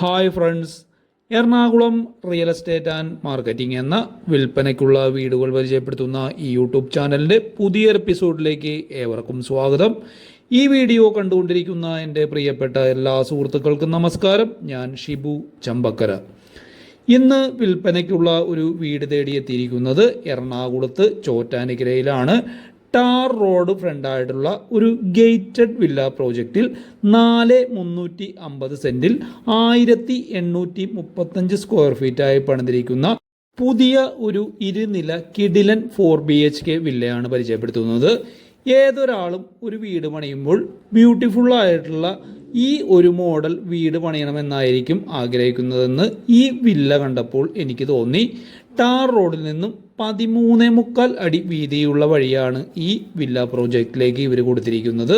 Hi friends Ernakulam real estate and marketing എന്ന വിൽപ്പനയ്ക്കുള്ള വീടുകൾ പരിചയപ്പെടുത്തുന്ന ഈ യൂട്യൂബ് ചാനലിന്റെ പുതിയ എപ്പിസോഡിലേക്ക് ഏവർക്കും സ്വാഗതം. ഈ വീഡിയോ കണ്ടുകൊണ്ടിരിക്കുന്ന എന്റെ പ്രിയപ്പെട്ട എല്ലാ സുഹൃത്തുക്കൾക്കും നമസ്കാരം. ഞാൻ ഷിബു ചമ്പക്കര. ഇന്ന് വിൽപ്പനയ്ക്കുള്ള ഒരു വീട് തേടിയെത്തിയിരിക്കുന്നത് എറണാകുളത്ത് ചോറ്റാനിക്കരയിലാണ്. ടാർ റോഡ് ഫ്രണ്ടായിട്ടുള്ള ഒരു ഗേറ്റഡ് വില്ല പ്രോജക്റ്റിൽ നാല് മുന്നൂറ്റി അമ്പത് സെന്റിൽ ആയിരത്തി എണ്ണൂറ്റി മുപ്പത്തഞ്ച് സ്ക്വയർ ഫീറ്റായി പണിതിരിക്കുന്ന പുതിയ ഒരു ഇരുനില കിഡിലൻ ഫോർ ബി എച്ച് കെ വില്ലയാണ് പരിചയപ്പെടുത്തുന്നത്. ഏതൊരാളും ഒരു വീട് പണിയുമ്പോൾ ബ്യൂട്ടിഫുൾ ആയിട്ടുള്ള ഈ ഒരു മോഡൽ വീട് പണിയണമെന്നായിരിക്കും ആഗ്രഹിക്കുന്നതെന്ന് ഈ വില്ല കണ്ടപ്പോൾ എനിക്ക് തോന്നി. ടാർ റോഡിൽ നിന്നും പതിമൂന്നേ മുക്കാൽ അടി വീതിയുള്ള വഴിയാണ് ഈ വില്ല പ്രോജക്റ്റിലേക്ക് ഇവർ കൊടുത്തിരിക്കുന്നത്.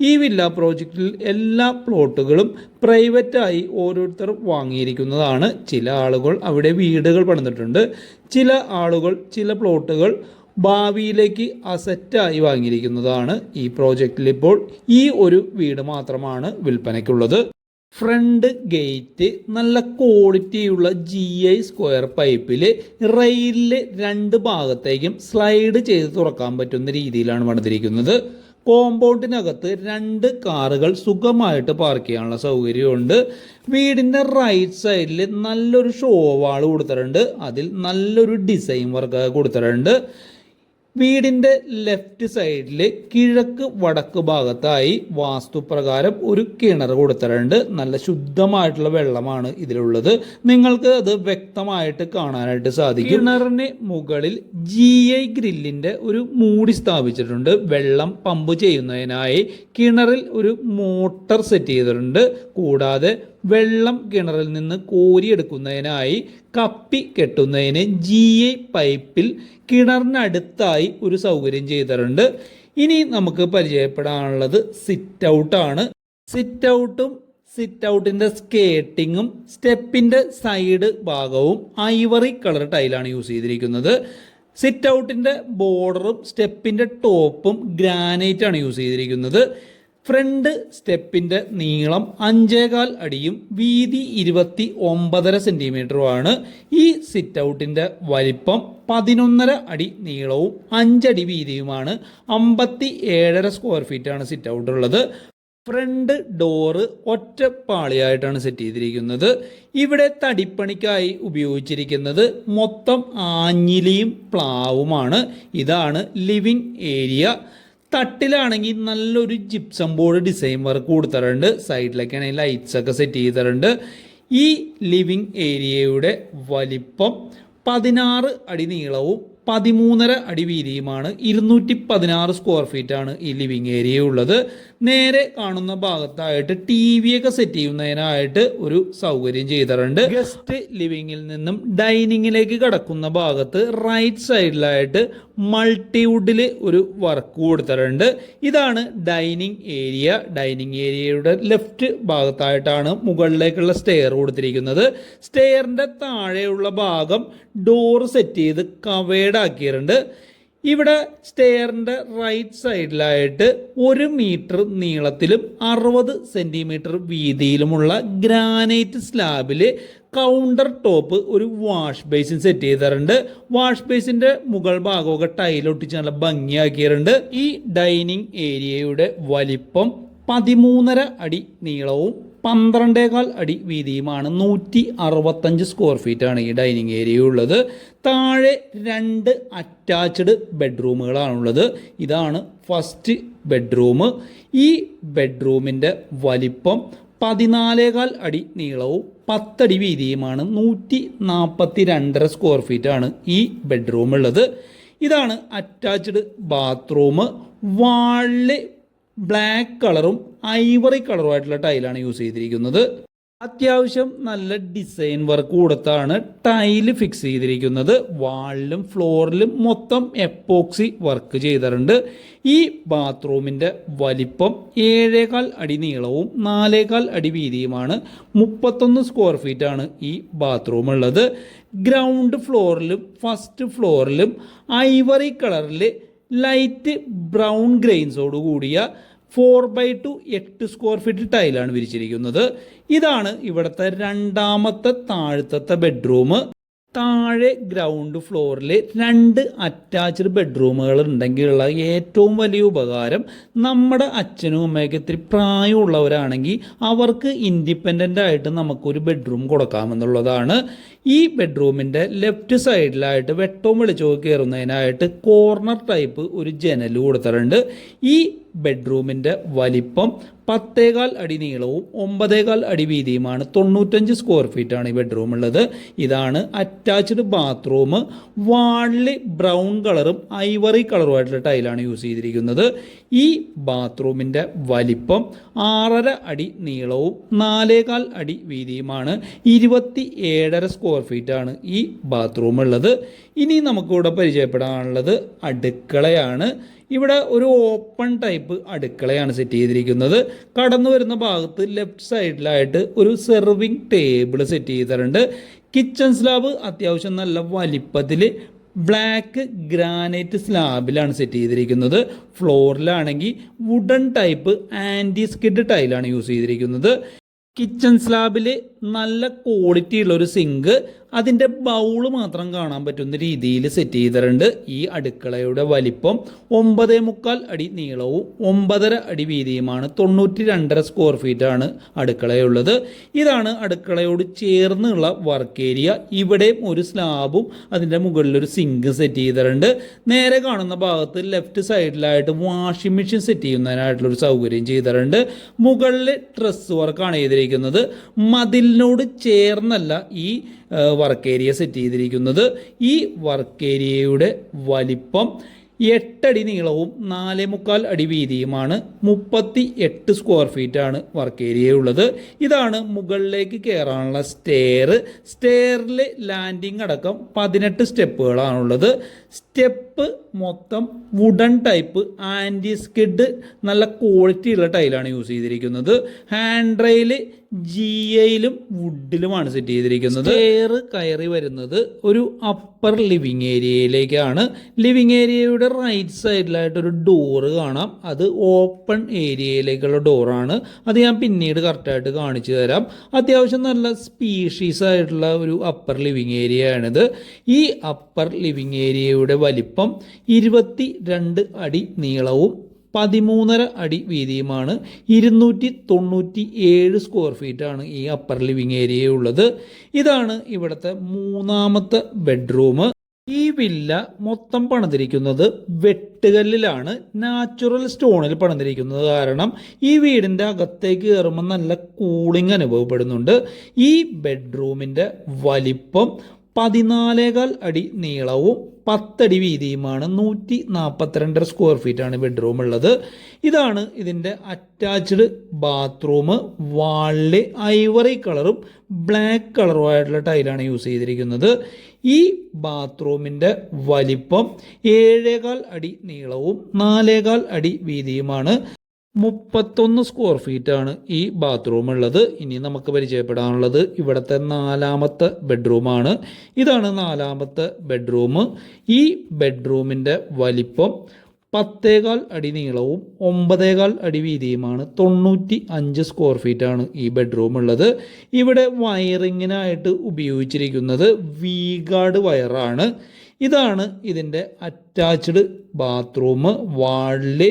ഈ വില്ല പ്രോജക്റ്റിൽ എല്ലാ പ്ലോട്ടുകളും പ്രൈവറ്റായി ഓരോരുത്തർ വാങ്ങിയിരിക്കുന്നതാണ്. ചില ആളുകൾ അവിടെ വീടുകൾ പണിതിട്ടുണ്ട്. ചില ആളുകൾ ചില പ്ലോട്ടുകൾ ഭാവിയിലേക്ക് അസറ്റായി വാങ്ങിയിരിക്കുന്നതാണ് ഈ പ്രോജക്റ്റിൽ ഇപ്പോൾ ഈ ഒരു വീട് മാത്രമാണ് വിൽപ്പനയ്ക്കുള്ളത്. ഫ്രണ്ട് ഗേറ്റ് നല്ല ക്വാളിറ്റിയുള്ള ജി ഐ സ്ക്വയർ പൈപ്പിൽ റെയിലിലെ രണ്ട് ഭാഗത്തേക്കും സ്ലൈഡ് ചെയ്ത് തുറക്കാൻ പറ്റുന്ന രീതിയിലാണ് പണിതിരിക്കുന്നത് കോമ്പൗണ്ടിനകത്ത് രണ്ട് കാറുകൾ സുഖമായിട്ട് പാർക്ക് ചെയ്യാനുള്ള സൗകര്യമുണ്ട്. വീടിന്റെ റൈറ്റ് സൈഡിൽ നല്ലൊരു ഷോ വാൾ കൊടുത്തിട്ടുണ്ട്. അതിൽ നല്ലൊരു ഡിസൈൻ വർക്ക് കൊടുത്തിട്ടുണ്ട്. വീടിന്റെ ലെഫ്റ്റ് സൈഡിൽ കിഴക്ക് വടക്ക് ഭാഗത്തായി വാസ്തുപ്രകാരം ഒരു കിണർ കൊടുത്തിട്ടുണ്ട്. നല്ല ശുദ്ധമായിട്ടുള്ള വെള്ളമാണ് ഇതിലുള്ളത്. നിങ്ങൾക്ക് അത് വ്യക്തമായിട്ട് കാണാനായിട്ട് സാധിക്കും. കിണറിന് മുകളിൽ ജി ഐ ഗ്രില്ലിന്റെ ഒരു മൂടി സ്ഥാപിച്ചിട്ടുണ്ട്. വെള്ളം പമ്പ് ചെയ്യുന്നതിനായി കിണറിൽ ഒരു മോട്ടർ സെറ്റ് ചെയ്തിട്ടുണ്ട്. കൂടാതെ വെള്ളം കിണറിൽ നിന്ന് കോരിയെടുക്കുന്നതിനായി കപ്പി കെട്ടുന്നതിന് ജി ഐ പൈപ്പിൽ കിണറിനടുത്തായി ഒരു സൗകര്യം ചെയ്തിട്ടുണ്ട്. ഇനി നമുക്ക് പരിചയപ്പെടാനുള്ളത് സിറ്റ് ഔട്ടാണ് സിറ്റ് ഔട്ടും സിറ്റ് ഔട്ടിന്റെ സ്കേട്ടിങ്ങും സ്റ്റെപ്പിന്റെ സൈഡ് ഭാഗവും ഐവറി കളർ ടൈലാണ് യൂസ് ചെയ്തിരിക്കുന്നത്. സിറ്റ് ഔട്ടിന്റെ ബോർഡറും സ്റ്റെപ്പിന്റെ ടോപ്പും ഗ്രാനൈറ്റ് ആണ് യൂസ് ചെയ്തിരിക്കുന്നത്. ഫ്രണ്ട് സ്റ്റെപ്പിന്റെ നീളം അഞ്ചേകാൽ അടിയും വീതി ഇരുപത്തി ഒമ്പതര സെന്റിമീറ്ററുമാണ് ഈ സിറ്റ് ഔട്ടിന്റെ വലിപ്പം പതിനൊന്നര അടി നീളവും അഞ്ചടി വീതിയുമാണ്. അമ്പത്തി ഏഴര സ്ക്വയർ ഫീറ്റാണ് സിറ്റ് ഔട്ട് ഉള്ളത് ഫ്രണ്ട് ഡോറ് ഒറ്റപ്പാളിയായിട്ടാണ് സെറ്റ് ചെയ്തിരിക്കുന്നത്. ഇവിടെ തടിപ്പണിക്കായി ഉപയോഗിച്ചിരിക്കുന്നത് മൊത്തം ആഞ്ഞിലിയും പ്ലാവുമാണ്. ഇതാണ് ലിവിംഗ് ഏരിയ. തട്ടിലാണെങ്കിൽ നല്ലൊരു ജിപ്സം ബോർഡ് ഡിസൈൻ വർക്ക് കൊടുത്തിട്ടുണ്ട്. സൈഡിലൊക്കെ ആണെങ്കിൽ ലൈറ്റ്സ് ഒക്കെ സെറ്റ് ചെയ്തിട്ടുണ്ട്. ഈ ലിവിങ് ഏരിയയുടെ വലിപ്പം പതിനാറ് അടി നീളവും പതിമൂന്നര അടി വീതിയുമാണ്. ഇരുന്നൂറ്റി പതിനാറ് സ്ക്വയർ ഫീറ്റാണ് ഈ ലിവിങ് ഏരിയ ഉള്ളത്. നേരെ കാണുന്ന ഭാഗത്തായിട്ട് ടി വി ഒക്കെ സെറ്റ് ചെയ്യുന്നതിനായിട്ട് ഒരു സൗകര്യം ചെയ്തിട്ടുണ്ട്. ഗസ്റ്റ് ലിവിങ്ങിൽ നിന്നും ഡൈനിങ്ങിലേക്ക് കടക്കുന്ന ഭാഗത്ത് റൈറ്റ് സൈഡിലായിട്ട് മൾട്ടിവുഡിൽ ഒരു വർക്ക് കൊടുത്തിട്ടുണ്ട്. ഇതാണ് ഡൈനിങ് ഏരിയ ഡൈനിങ് ഏരിയയുടെ ലെഫ്റ്റ് ഭാഗത്തായിട്ടാണ് മുകളിലേക്കുള്ള സ്റ്റെയർ കൊടുത്തിരിക്കുന്നത്. സ്റ്റെയറിന്റെ താഴെയുള്ള ഭാഗം ഡോർ സെറ്റ് ചെയ്ത് കവേഡ് ആക്കിയിട്ടുണ്ട്. ഇവിടെ സ്റ്റെയറിന്റെ റൈറ്റ് സൈഡിലായിട്ട് ഒരു മീറ്റർ നീളത്തിലും അറുപത് സെന്റിമീറ്റർ വീതിയിലുമുള്ള ഗ്രാനൈറ്റ് സ്ലാബിൽ കൗണ്ടർ ടോപ്പ് ഒരു വാഷ് ബേസിൻ സെറ്റ് ചെയ്തിട്ടുണ്ട്. വാഷ് ബേസിന്റെ മുകൾ ഭാഗമൊക്കെ ടൈലൊട്ടിച്ച് നല്ല ഭംഗിയാക്കിയിട്ടുണ്ട്. ഈ ഡൈനിങ് ഏരിയയുടെ വലിപ്പം പതിമൂന്നര അടി നീളവും പന്ത്രണ്ടേകാൽ അടി വീതിയുമാണ് നൂറ്റി അറുപത്തഞ്ച് സ്ക്വയർ ഫീറ്റാണ് ഈ ഡൈനിങ് ഏരിയ ഉള്ളത്. താഴെ രണ്ട് അറ്റാച്ച്ഡ് ബെഡ്റൂമുകളാണുള്ളത് ഇതാണ് ഫസ്റ്റ് ബെഡ്റൂം ഈ ബെഡ്റൂമിന്റെ വലിപ്പം പതിനാലേകാൽ അടി നീളവും പത്തടി വീതിയുമാണ് നൂറ്റി നാൽപ്പത്തി രണ്ടര സ്ക്വയർ ഫീറ്റാണ് ഈ ബെഡ്റൂം ഉള്ളത്. ഇതാണ് അറ്റാച്ച്ഡ് ബാത്റൂം വാളിൽ ബ്ലാക്ക് കളറും ഐവറി കളറുമായിട്ടുള്ള ടൈലാണ് യൂസ് ചെയ്തിരിക്കുന്നത്. അത്യാവശ്യം നല്ല ഡിസൈൻ വർക്ക് കൊടുത്താണ് ടൈൽ ഫിക്സ് ചെയ്തിരിക്കുന്നത്. വാളിലും ഫ്ലോറിലും മൊത്തം എപ്പോക്സി വർക്ക് ചെയ്തിട്ടുണ്ട്. ഈ ബാത്റൂമിന്റെ വലിപ്പം ഏഴേകാൽ അടി നീളവും നാലേകാൽ അടി വീതിയുമാണ്. മുപ്പത്തൊന്ന് സ്ക്വയർ ഫീറ്റാണ് ഈ ബാത്റൂം ഉള്ളത്. ഗ്രൗണ്ട് ഫ്ലോറിലും ഫസ്റ്റ് ഫ്ലോറിലും ഐവറി കളറിൽ ലൈറ്റ് ബ്രൗൺ ഗ്രെയിൻസോട് കൂടിയ ഫോർ ബൈ ടു എട്ട് സ്ക്വയർ ഫീറ്റ് ടൈലാണ് വിരിച്ചിരിക്കുന്നത്. ഇതാണ് ഇവിടുത്തെ രണ്ടാമത്തെ താഴത്തെ ബെഡ്റൂം. താഴെ ഗ്രൗണ്ട് ഫ്ലോറിൽ രണ്ട് അറ്റാച്ച്ഡ് ബെഡ്റൂമുകൾ ഉണ്ടെങ്കിലുള്ള ഏറ്റവും വലിയ ഉപകാരം നമ്മുടെ അച്ഛനും അമ്മയൊക്കെ ഇത്തിരി പ്രായമുള്ളവരാണെങ്കിൽ അവർക്ക് ഇൻഡിപെൻഡന്റ് ആയിട്ട് നമുക്കൊരു ബെഡ്റൂം കൊടുക്കാമെന്നുള്ളതാണ്. ഈ ബെഡ്റൂമിന്റെ ലെഫ്റ്റ് സൈഡിലായിട്ട് വെട്ടവും വെളിച്ചവും കയറുന്നതിനായിട്ട് കോർണർ ടൈപ്പ് ഒരു ജനൽ കൊടുത്തിട്ടുണ്ട്. ഈ ബെഡ്റൂമിന്റെ വലിപ്പം പത്തേകാൽ അടി നീളവും ഒമ്പതേകാൽ അടി വീതിയുമാണ്. തൊണ്ണൂറ്റഞ്ച് സ്ക്വയർ ഫീറ്റ് ആണ് ഈ ബെഡ്റൂം ഉള്ളത്. ഇതാണ് അറ്റാച്ച്ഡ് ബാത്റൂം വാളിൽ ബ്രൗൺ കളറും ഐവറി കളറുമായിട്ടുള്ള ടൈലാണ് യൂസ് ചെയ്തിരിക്കുന്നത്. ഈ ബാത്റൂമിന്റെ വലിപ്പം ആറര അടി നീളവും നാലേകാൽ അടി വീതിയുമാണ്. ഇരുപത്തി ഏഴര സ്ക്വയർ ഫീറ്റ് ആണ് ഈ ബാത്റൂം ഉള്ളത്. ഇനി നമുക്കിവിടെ പരിചയപ്പെടാനുള്ളത് അടുക്കളയാണ്. ഇവിടെ ഒരു ഓപ്പൺ ടൈപ്പ് അടുക്കളയാണ് സെറ്റ് ചെയ്തിരിക്കുന്നത്. കടന്നു വരുന്ന ഭാഗത്ത് ലെഫ്റ്റ് സൈഡിലായിട്ട് ഒരു സെർവിങ് ടേബിൾ സെറ്റ് ചെയ്തിട്ടുണ്ട്. കിച്ചൺ സ്ലാബ് അത്യാവശ്യം നല്ല വലിപ്പത്തിൽ ബ്ലാക്ക് ഗ്രാനൈറ്റ് സ്ലാബിലാണ് സെറ്റ് ചെയ്തിരിക്കുന്നത്. ഫ്ലോറിലാണെങ്കിൽ വുഡൻ ടൈപ്പ് ആന്റി സ്കിഡ് ടൈലാണ് യൂസ് ചെയ്തിരിക്കുന്നത്. കിച്ചൺ സ്ലാബിൽ നല്ല ക്വാളിറ്റി ഉള്ള ഒരു സിങ്ക് അതിന്റെ ബൗൾ മാത്രം കാണാൻ പറ്റുന്ന രീതിയിൽ സെറ്റ് ചെയ്തിട്ടുണ്ട്. ഈ അടുക്കളയുടെ വലിപ്പം ഒമ്പതേ മുക്കാൽ അടി നീളവും ഒമ്പതര അടി വീതിയുമാണ്. തൊണ്ണൂറ്റി രണ്ടര സ്ക്വയർ ഫീറ്റ് ആണ് അടുക്കളയുള്ളത്. ഇതാണ് അടുക്കളയോട് ചേർന്നുള്ള വർക്ക് ഏരിയ ഇവിടെയും ഒരു സ്ലാബും അതിന്റെ ഒരു സിങ്ക് സെറ്റ് ചെയ്തിട്ടുണ്ട്. നേരെ കാണുന്ന ഭാഗത്ത് ലെഫ്റ്റ് സൈഡിലായിട്ട് വാഷിംഗ് മെഷീൻ സെറ്റ് ചെയ്യുന്നതിനായിട്ടുള്ള ഒരു സൗകര്യം ചെയ്തിട്ടുണ്ട്. മുകളിൽ ഡ്രസ് വർക്കാണ് ചെയ്തിരിക്കുന്നത്. മതിലിനോട് ചേർന്നല്ല ഈ വർക്ക് ഏരിയ സെറ്റ് ചെയ്തിരിക്കുന്നത്. ഈ വർക്ക് ഏരിയയുടെ വലിപ്പം എട്ടടി നീളവും നാലേ മുക്കാൽ അടി വീതിയുമാണ്. മുപ്പത്തി എട്ട് സ്ക്വയർ ഫീറ്റ് ആണ് വർക്ക് ഏരിയ ഉള്ളത്. ഇതാണ് മുകളിലേക്ക് കയറാനുള്ള സ്റ്റെയർ സ്റ്റെയറിൽ ലാൻഡിംഗ് അടക്കം പതിനെട്ട് സ്റ്റെപ്പുകളാണുള്ളത് സ്റ്റെപ്പ് മൊത്തം വുഡൻ ടൈപ്പ് ആന്റി സ്കിഡ് നല്ല ക്വാളിറ്റി ഉള്ള ടൈലാണ് യൂസ് ചെയ്തിരിക്കുന്നത്. ഹാൻഡ് റെയിൽ ജി എയിലും വുഡിലുമാണ് സെറ്റ് ചെയ്തിരിക്കുന്നത്. സ്റ്റെയർ കയറി വരുന്നത് ഒരു അപ്പർ ലിവിങ് ഏരിയയിലേക്കാണ് ലിവിങ് ഏരിയയുടെ റൈറ്റ് സൈഡിലായിട്ട് ഒരു ഡോറ് കാണാം. അത് ഓപ്പൺ ഏരിയയിലേക്കുള്ള ഡോറാണ് അത് ഞാൻ പിന്നീട് കറക്റ്റായിട്ട് കാണിച്ചു തരാം. അത്യാവശ്യം നല്ല സ്പീഷീസ് ആയിട്ടുള്ള ഒരു അപ്പർ ലിവിങ് ആണിത്. ഈ അപ്പർ ലിവിങ് ഏരിയയുടെ വലിപ്പം ഇരുപത്തി രണ്ട് അടി നീളവും പതിമൂന്നര അടി വീതിയുമാണ്. ഇരുന്നൂറ്റി തൊണ്ണൂറ്റി ഏഴ് സ്ക്വയർ ഫീറ്റാണ് ഈ അപ്പർ ലിവിങ് ഏരിയ ഉള്ളത്. ഇതാണ് ഇവിടുത്തെ മൂന്നാമത്തെ ബെഡ്റൂം ഈ വില്ല മൊത്തം പണിതിരിക്കുന്നത് വെട്ടുകല്ലിലാണ്. നാച്ചുറൽ സ്റ്റോണിൽ പണിതിരിക്കുന്നത് കാരണം ഈ വീടിന്റെ അകത്തേക്ക് കയറുമ്പോൾ നല്ല കൂളിംഗ് അനുഭവപ്പെടുന്നുണ്ട്. ഈ ബെഡ്റൂമിന്റെ വലിപ്പം പതിനാലേകാൽ അടി നീളവും പത്തടി വീതിയുമാണ് നൂറ്റി നാൽപ്പത്തിരണ്ടര സ്ക്വയർ ഫീറ്റാണ് ബെഡ്റൂം ഉള്ളത്. ഇതാണ് ഇതിന്റെ അറ്റാച്ച്ഡ് ബാത്റൂം വാളിൽ ഐവറി കളറും ബ്ലാക്ക് കളറും ആയിട്ടുള്ള ടൈലാണ് യൂസ് ചെയ്തിരിക്കുന്നത്. ഈ ബാത്റൂമിന്റെ വലിപ്പം ഏഴേകാൽ അടി നീളവും നാലേകാൽ അടി വീതിയുമാണ്. മുപ്പത്തൊന്ന് സ്ക്വയർ ഫീറ്റ് ആണ് ഈ ബാത്റൂം ഉള്ളത്. ഇനി നമുക്ക് പരിചയപ്പെടാനുള്ളത് ഇവിടുത്തെ നാലാമത്തെ ബെഡ്റൂമാണ് ഇതാണ് നാലാമത്തെ ബെഡ്റൂം ഈ ബെഡ്റൂമിന്റെ വലിപ്പം പത്തേകാൽ അടി നീളവും ഒമ്പതേകാൽ അടി വീതിയുമാണ്. തൊണ്ണൂറ്റി അഞ്ച് സ്ക്വയർ ഫീറ്റ് ആണ് ഈ ബെഡ്റൂം ഉള്ളത്. ഇവിടെ വയറിങ്ങിനായിട്ട് ഉപയോഗിച്ചിരിക്കുന്നത് വീഗാർഡ് വയറാണ് ഇതാണ് ഇതിന്റെ അറ്റാച്ച്ഡ് ബാത്റൂം വാളിൽ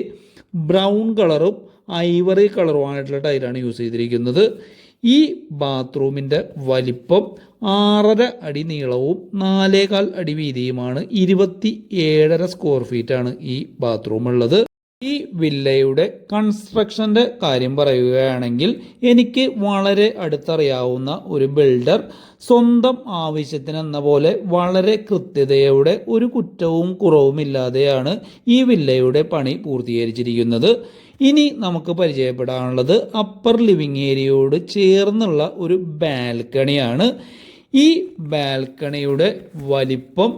ബ്രൗൺ കളറും ഐവറി കളറും കളറുമായിട്ടുള്ള ടൈലാണ് യൂസ് ചെയ്തിരിക്കുന്നത്. ഈ ബാത്റൂമിന്റെ വലിപ്പം ആറര അടി നീളവും നാലേകാൽ അടി വീതിയുമാണ്. ഇരുപത്തി ഏഴര സ്ക്വയർ ഫീറ്റാണ് ഈ ബാത്റൂം ഉള്ളത് ഈ വില്ലയുടെ കൺസ്ട്രക്ഷന്റെ കാര്യം പറയുകയാണെങ്കിൽ എനിക്ക് വളരെ അടുത്തറിയാവുന്ന ഒരു ബിൽഡർ സ്വന്തം ആവശ്യത്തിനെന്ന പോലെ വളരെ കൃത്യതയോടെ ഒരു കുറ്റവും കുറവുമില്ലാതെയാണ് ഈ വില്ലയുടെ പണി പൂർത്തീകരിച്ചിരിക്കുന്നത്. ഇനി നമുക്ക് പരിചയപ്പെടാനുള്ളത് അപ്പർ ലിവിങ് ഏരിയയോട് ചേർന്നുള്ള ഒരു ബാൽക്കണിയാണ് ഈ ബാൽക്കണിയുടെ വലിപ്പം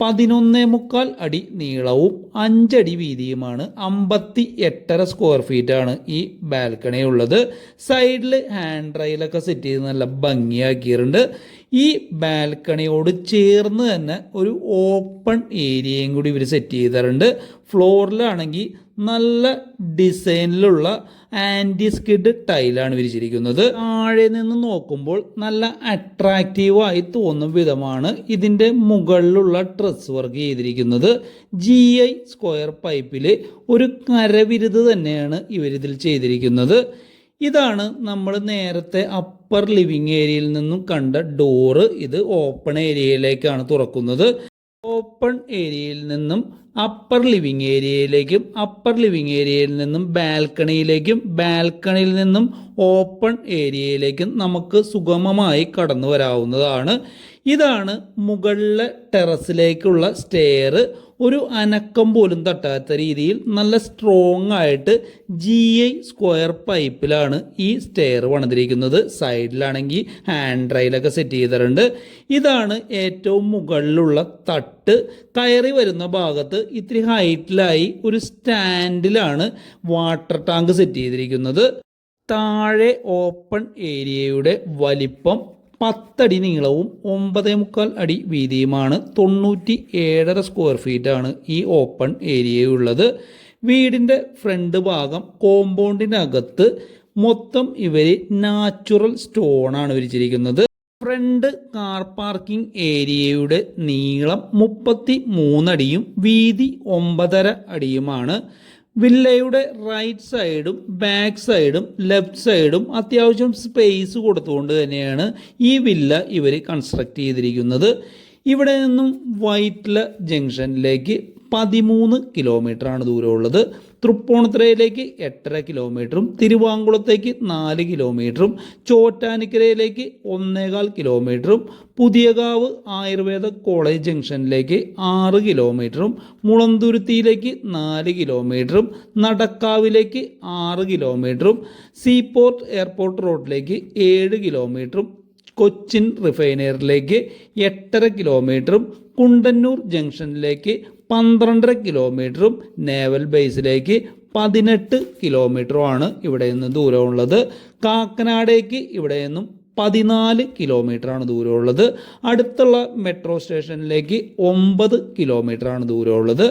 പതിനൊന്നേ മുക്കാൽ അടി നീളവും അഞ്ചടി വീതിയുമാണ് അമ്പത്തി എട്ടര സ്ക്വയർ ഫീറ്റാണ് ഈ ബാൽക്കണി ഉള്ളത്. സൈഡിൽ ഹാൻഡ് റൈലൊക്കെ സെറ്റ് ചെയ്ത് നല്ല ഭംഗിയാക്കിയിട്ടുണ്ട്. ഈ ബാൽക്കണിയോട് ചേർന്ന് തന്നെ ഒരു ഓപ്പൺ ഏരിയയും കൂടി ഇവർ സെറ്റ് ചെയ്തിട്ടുണ്ട്. ഫ്ലോറിലാണെങ്കിൽ നല്ല ഡിസൈനിലുള്ള ആന്റി സ്കിഡ് ടൈലാണ് വിരിച്ചിരിക്കുന്നത്. താഴെ നിന്ന് നോക്കുമ്പോൾ നല്ല അട്രാക്റ്റീവായി തോന്നും വിധമാണ് ഇതിന്റെ മുകളിലുള്ള ഡ്രസ് വർക്ക് ചെയ്തിരിക്കുന്നത്. ജി ഐ സ്ക്വയർ പൈപ്പിൽ ഒരു കരവിരുത് തന്നെയാണ് ഇവരിതിൽ ചെയ്തിരിക്കുന്നത്. ഇതാണ് നമ്മൾ നേരത്തെ അപ്പർ ലിവിങ് ഏരിയയിൽ നിന്നും കണ്ട ഡോറ് ഇത് ഓപ്പൺ ഏരിയയിലേക്കാണ് തുറക്കുന്നത്. ഓപ്പൺ ഏരിയയിൽ നിന്നും അപ്പർ ലിവിങ് ഏരിയയിലേക്കും അപ്പർ ലിവിങ് ഏരിയയിൽ നിന്നും ബാൽക്കണിയിലേക്കും ബാൽക്കണിയിൽ നിന്നും ഓപ്പൺ ഏരിയയിലേക്കും നമുക്ക് സുഗമമായി കടന്നു വരാവുന്നതാണ് ഇതാണ് മുകളിലെ ടെറസിലേക്കുള്ള സ്റ്റെയർ ഒരു അനക്കം പോലും തട്ടാത്ത രീതിയിൽ നല്ല സ്ട്രോങ് ആയിട്ട് ജി ഐ സ്ക്വയർ പൈപ്പിലാണ് ഈ സ്റ്റെയർ പണിതിരിക്കുന്നത്. സൈഡിലാണെങ്കിൽ ഹാൻഡ് റൈലൊക്കെ സെറ്റ് ചെയ്തിട്ടുണ്ട്. ഇതാണ് ഏറ്റവും മുകളിലുള്ള തട്ട്. കയറി വരുന്ന ഭാഗത്ത് ഇത്തിരി ഹൈറ്റിലായി ഒരു സ്റ്റാൻഡിലാണ് വാട്ടർ ടാങ്ക് സെറ്റ് ചെയ്തിരിക്കുന്നത്. താഴെ ഓപ്പൺ ഏരിയയുടെ വലിപ്പം പത്തടി നീളവും ഒമ്പതേ മുക്കാൽ അടി വീതിയുമാണ്. തൊണ്ണൂറ്റി ഏഴര സ്ക്വയർ ഫീറ്റാണ് ഈ ഓപ്പൺ ഏരിയയുള്ളത് വീടിന്റെ ഫ്രണ്ട് ഭാഗം കോമ്പൗണ്ടിനകത്ത് മൊത്തം ഇവർ നാച്ചുറൽ സ്റ്റോണാണ് വിരിച്ചിരിക്കുന്നത്. ഫ്രണ്ട് കാർ പാർക്കിംഗ് ഏരിയയുടെ നീളം മുപ്പത്തി മൂന്നടിയും വീതി ഒമ്പതര അടിയുമാണ്. വില്ലയുടെ റൈറ്റ് സൈഡും ബാക്ക് സൈഡും ലെഫ്റ്റ് സൈഡും അത്യാവശ്യം സ്പേസ് കൊടുത്തുകൊണ്ട് തന്നെയാണ് ഈ വില്ല ഇവർ കൺസ്ട്രക്ട് ചെയ്തിരിക്കുന്നത്. ഇവിടെ നിന്നും വൈറ്റ്ല ജംഗ്ഷനിലേക്ക് പതിമൂന്ന് കിലോമീറ്ററാണ് ദൂരമുള്ളത്. തൃപ്പൂണിത്തുറയിലേക്ക് എട്ടര കിലോമീറ്ററും തിരുവാങ്കുളത്തേക്ക് നാല് കിലോമീറ്ററും ചോറ്റാനിക്കരയിലേക്ക് ഒന്നേകാൽ കിലോമീറ്ററും പുതിയകാവ് ആയുർവേദ കോളേജ് ജംഗ്ഷനിലേക്ക് ആറ് കിലോമീറ്ററും മുളന്തുരുത്തിയിലേക്ക് നാല് കിലോമീറ്ററും നടക്കാവിലേക്ക് ആറ് കിലോമീറ്ററും സീപോർട്ട് എയർപോർട്ട് റോഡിലേക്ക് ഏഴ് കിലോമീറ്ററും കൊച്ചിൻ റിഫൈനറിയിലേക്ക് എട്ടര കിലോമീറ്ററും കുണ്ടന്നൂർ ജംഗ്ഷനിലേക്ക് പന്ത്രണ്ടര കിലോമീറ്ററും നേവൽ ബേസിലേക്ക് പതിനെട്ട് കിലോമീറ്ററുമാണ് ഇവിടെ നിന്ന് ദൂരമുള്ളത്. കാക്കനാടേക്ക് ഇവിടെ നിന്നും പതിനാല് കിലോമീറ്ററാണ് ദൂരമുള്ളത്. അടുത്തുള്ള മെട്രോ സ്റ്റേഷനിലേക്ക് ഒമ്പത് കിലോമീറ്ററാണ് ദൂരമുള്ളത്.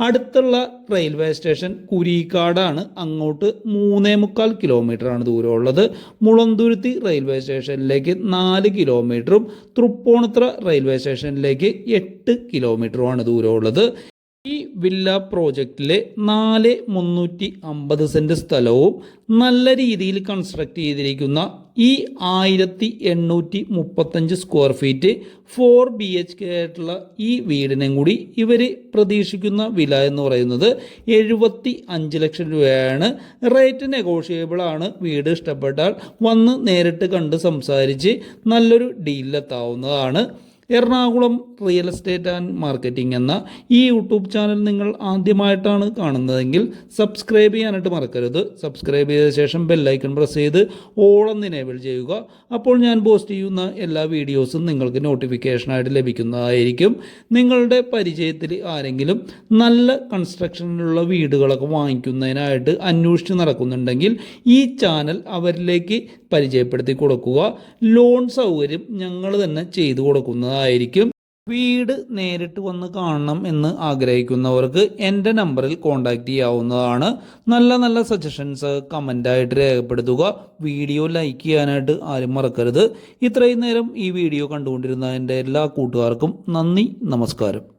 അടുത്തുള്ള റെയിൽവേ സ്റ്റേഷൻ കുരീക്കാടാണ്. അങ്ങോട്ട് മൂന്നേ മുക്കാൽ കിലോമീറ്ററാണ് ദൂരമുള്ളത്. മുളന്തുരുത്തി റെയിൽവേ സ്റ്റേഷനിലേക്ക് നാല് കിലോമീറ്ററും തൃപ്പൂണിത്തുറ റെയിൽവേ സ്റ്റേഷനിലേക്ക് എട്ട് കിലോമീറ്ററുമാണ് ദൂരമുള്ളത്. ഈ വില്ല പ്രോജക്റ്റിലെ നാല് മുന്നൂറ്റി അമ്പത് സെന്റ് സ്ഥലവും നല്ല രീതിയിൽ കൺസ്ട്രക്ട് ചെയ്തിരിക്കുന്ന ഈ ആയിരത്തി എണ്ണൂറ്റി മുപ്പത്തഞ്ച് square feet four B H K ആയിട്ടുള്ള ഈ വീടിനും കൂടി ഇവർ പ്രതീക്ഷിക്കുന്ന വില എന്ന് പറയുന്നത് എഴുപത്തി അഞ്ച് ലക്ഷം രൂപയാണ്. റേറ്റ് നെഗോഷിയബിൾ ആണ്. വീട് ഇഷ്ടപ്പെട്ടാൽ വന്ന് നേരിട്ട് കണ്ട് സംസാരിച്ച് നല്ലൊരു ഡീലിലെത്താവുന്നതാണ് Ernakulam real estate and marketing എന്ന ഈ യൂട്യൂബ് ചാനൽ നിങ്ങൾ ആദ്യമായിട്ടാണ് കാണുന്നതെങ്കിൽ സബ്സ്ക്രൈബ് ചെയ്യാനായിട്ട് മറക്കരുത്. സബ്സ്ക്രൈബ് ചെയ്ത ശേഷം ബെല്ലൈക്കൺ പ്രസ് ചെയ്ത് ഓളം എനേബിൾ ചെയ്യുക. അപ്പോൾ ഞാൻ പോസ്റ്റ് ചെയ്യുന്ന എല്ലാ വീഡിയോസും നിങ്ങൾക്ക് നോട്ടിഫിക്കേഷനായിട്ട് ലഭിക്കുന്നതായിരിക്കും. നിങ്ങളുടെ പരിചയത്തിൽ ആരെങ്കിലും നല്ല കൺസ്ട്രക്ഷനിലുള്ള വീടുകളൊക്കെ വാങ്ങിക്കുന്നതിനായിട്ട് അന്വേഷിച്ച് നടക്കുന്നുണ്ടെങ്കിൽ ഈ ചാനൽ അവരിലേക്ക് പരിചയപ്പെടുത്തി കൊടുക്കുക. ലോൺ സൗകര്യം ഞങ്ങൾ തന്നെ ചെയ്തു കൊടുക്കുന്നതായിരിക്കും വീട് നേരിട്ട് വന്ന് കാണണം എന്ന് ആഗ്രഹിക്കുന്നവർക്ക് എന്റെ നമ്പറിൽ കോൺടാക്റ്റ് ചെയ്യാവുന്നതാണ്. നല്ല നല്ല സജഷൻസ് കമന്റായിട്ട് രേഖപ്പെടുത്തുക. വീഡിയോ ലൈക്ക് ചെയ്യാനായിട്ട് ആരും മറക്കരുത്. ഇത്രയും നേരം ഈ വീഡിയോ കണ്ടുകൊണ്ടിരുന്ന എന്റെ എല്ലാ കൂട്ടുകാർക്കും നന്ദി നമസ്കാരം.